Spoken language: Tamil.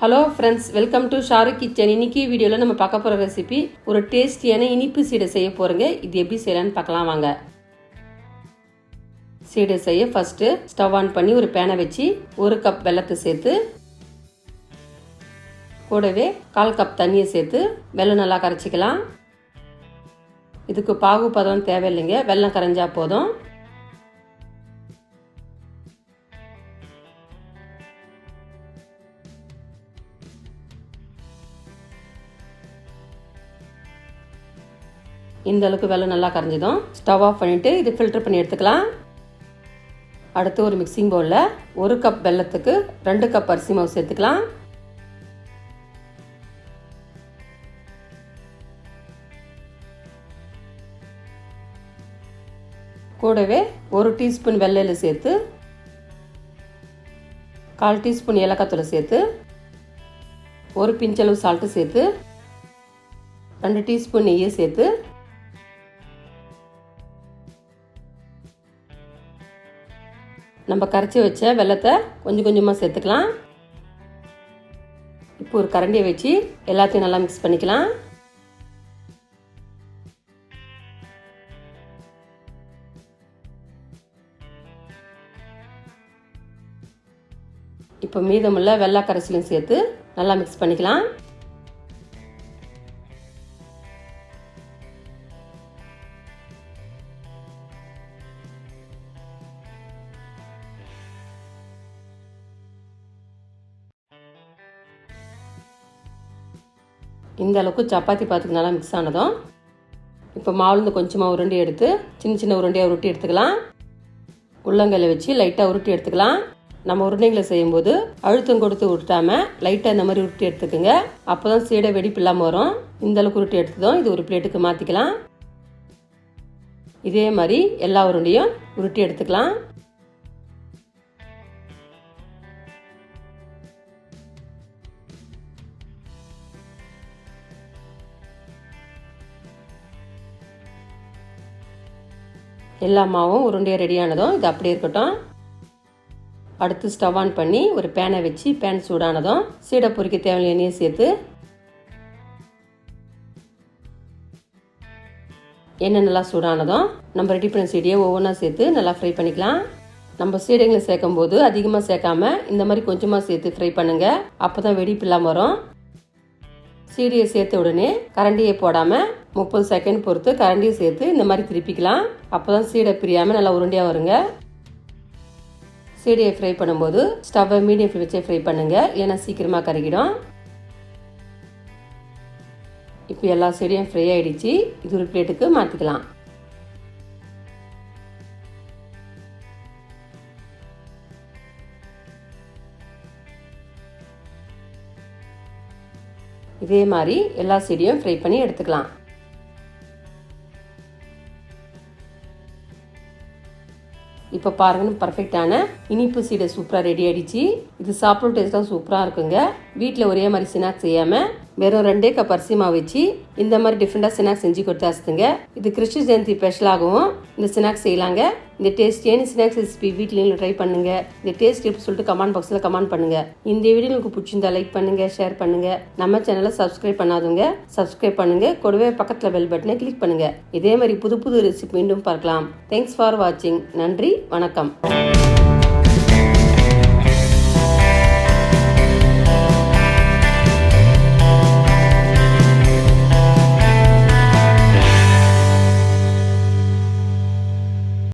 Hello friends welcome to Sharu Kitchen இன்னைக்கு வீடியோவில் நம்ம பார்க்க போகிற ரெசிபி ஒரு டேஸ்டியான இனிப்பு சீடை செய்ய போகிறோங்க இது எப்படி செய்யலான்னு பார்க்கலாம் வாங்க. சீடை செய்ய ஃபஸ்ட்டு ஸ்டவ் ஆன் பண்ணி ஒரு பேனை வச்சு ஒரு கப் வெல்லத்தை சேர்த்து கூடவே கால் கப் தண்ணியை சேர்த்து வெல்லம் நல்லா கரைச்சிக்கலாம். இதுக்கு பாகு பதம் தேவையில்லைங்க. வெல்லம் கரைஞ்சா போதும். இந்த அளவுக்கு வெள்ளம் நல்லா கரைஞ்சிடும். ஸ்டவ் ஆஃப் பண்ணிவிட்டு இது ஃபில்டர் பண்ணி எடுத்துக்கலாம். அடுத்து ஒரு மிக்சிங் பவுலில் ஒரு கப் வெள்ளத்துக்கு ரெண்டு கப் அரிசி மாவு சேர்த்துக்கலாம். கூடவே ஒரு டீஸ்பூன் வெள்ளையில் சேர்த்து கால் டீஸ்பூன் ஏலக்காத்தூளை சேர்த்து ஒரு பிஞ்சளவு சால்ட்டு சேர்த்து ரெண்டு டீஸ்பூன் நெய்யை சேர்த்து நம்ம கரைச்சி வச்ச வெள்ளத்தை கொஞ்சம் கொஞ்சமாக சேர்த்துக்கலாம். இப்போ ஒரு கரண்டியை வச்சு எல்லாத்தையும் நல்லா மிக்ஸ் பண்ணிக்கலாம். இப்போ மீதமுள்ள வெள்ளை கரைசலையும் சேர்த்து நல்லா மிக்ஸ் பண்ணிக்கலாம். இந்த அளவுக்கு சப்பாத்தி பாத்துக்கு நல்லா மிக்ஸ் ஆனதும் இப்போ மாவுலேருந்து கொஞ்சமாக உருண்டி எடுத்து சின்ன சின்ன உருண்டையாக உருட்டி எடுத்துக்கலாம். உள்ளங்கையில் வச்சு லைட்டாக உருட்டி எடுத்துக்கலாம். நம்ம உருண்டைங்களை செய்யும்போது அழுத்தம் கொடுத்து உருட்டாமல் லைட்டாக இந்த மாதிரி உருட்டி எடுத்துக்கோங்க. அப்போ தான் சீடை வெடிப்பு இல்லாமல் வரும். இந்த அளவுக்கு உருட்டி எடுத்ததும் இது ஒரு பிளேட்டுக்கு மாற்றிக்கலாம் இதே மாதிரி எல்லா உருண்டையும் உருட்டி எடுத்துக்கலாம். எல்லா மாவும் உருண்டையாக ரெடியானதும் இது அப்படியே இருக்கட்டும். அடுத்து ஸ்டவ் ஆன் பண்ணி ஒரு பேனை வச்சு பேன் சூடானதும் சீடை பொறிக்க தேவையான எண்ணெயை சேர்த்து எண்ணெய் நல்லா சூடானதும் நம்ம ரெடி பண்ண சீடையை ஒவ்வொன்றா சேர்த்து நல்லா ஃப்ரை பண்ணிக்கலாம். நம்ம சீடைங்களை சேர்க்கும் போது அதிகமாக சேர்க்காம இந்த மாதிரி கொஞ்சமாக சேர்த்து ஃப்ரை பண்ணுங்க. அப்போ தான் வெடிப்பு இல்லாமல் வரும். சீடையை சேர்த்த உடனே கரண்டியை போடாமல் முப்பது செகண்ட் பொறுத்து கரண்டியை சேர்த்து இந்த மாதிரி திருப்பிக்கலாம். அப்போ தான் சீடை பிரியாமல் நல்லா உருண்டையாக வருங்க. சீடையை ஃப்ரை பண்ணும்போது ஸ்டவ்வை மீடியம் ஃப்ளேம் வச்சே ஃப்ரை பண்ணுங்கள் ஏன்னா சீக்கிரமாக கருகிடும். இப்போ எல்லா சீடையும் ஃப்ரை ஆகிடுச்சு இது ஒரு பிளேட்டுக்கு மாற்றிக்கலாம் இதே மாதிரி எல்லா செடியும் ஃப்ரை பண்ணி எடுத்துக்கலாம். இப்போ பாருங்கன்னு பர்ஃபெக்டான இனிப்பு சீடை சூப்பராக ரெடி ஆகிடுச்சு இது சாப்பிட டேஸ்ட்டாக சூப்பராக இருக்குங்க. வீட்டில் ஒரே மாதிரி ஸ்நாக்ஸ் செய்யாமல் வெறும் ரெண்டே கப் அரிசி மாவு வச்சு இந்த மாதிரி டிஃப்ரெண்ட்டாக ஸ்நாக்ஸ் செஞ்சு கொடுத்தாச்சுங்க இது கிருஷ்ண ஜெயந்தி ஸ்பெஷலாகவும் இந்த ஸ்நாக்ஸ் செய்யலாங்க. இந்த டேஸ்டியான ஸ்நாக்ஸ் ரெசிபி வீட்லேயும் ட்ரை பண்ணுங்க. இந்த டேஸ்ட் எப்படி சொல்லிட்டு கமெண்ட் பாக்ஸில் கமெண்ட் பண்ணுங்க. இந்த வீடியோ உங்களுக்கு பிடிச்சிருந்தா லைக் பண்ணுங்க ஷேர் பண்ணுங்க. நம்ம சேனலை சப்ஸ்கிரைப் பண்ணாதவங்க சப்ஸ்கிரைப் பண்ணுங்க. கூடவே பக்கத்தில் பெல் பட்டனை கிளிக் பண்ணுங்க. இதே மாதிரி புது புது ரெசிபி மீண்டும் பார்க்கலாம். தேங்க்ஸ் ஃபார் வாட்சிங் நன்றி வணக்கம்.